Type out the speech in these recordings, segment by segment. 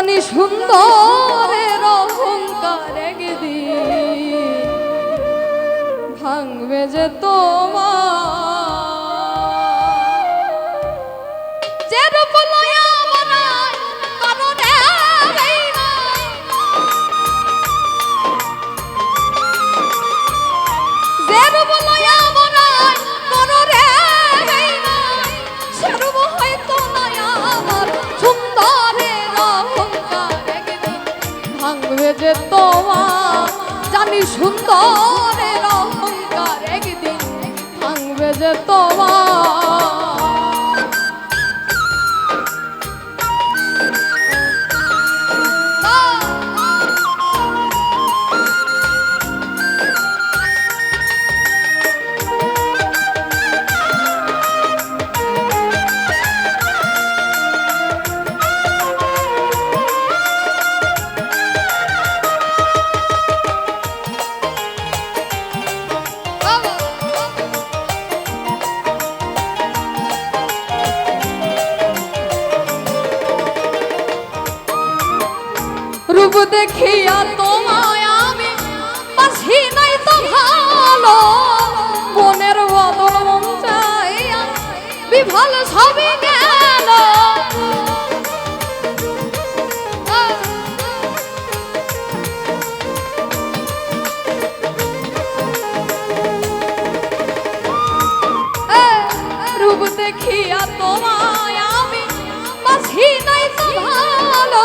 জানি সুন্দর অহংকার ভাঙবে যে তোমার তোমার রূপ দেখিয়া তোমায় আমি বাসি নাই তো ভালো। বনের বদল মন চাইয়া বিভাল সবই গেল। দেখিয়া তোমায় আমি নাই তো ভালো।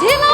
テー。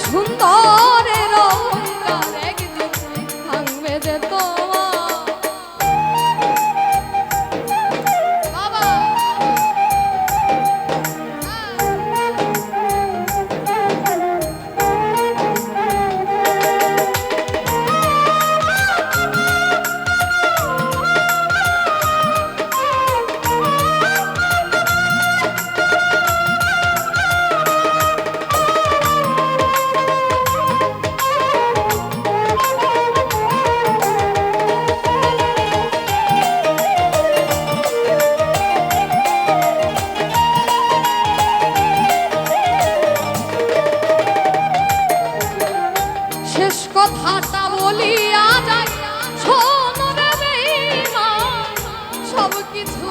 Súng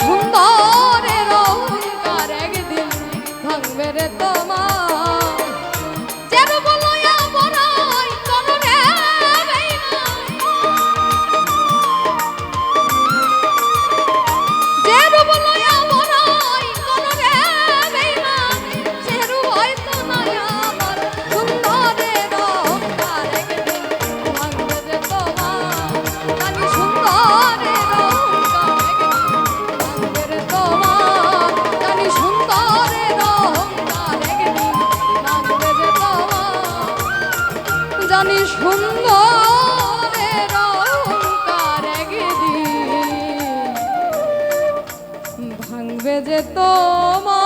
জানি জানি সুন্দরের ভাঙবে যে তোমার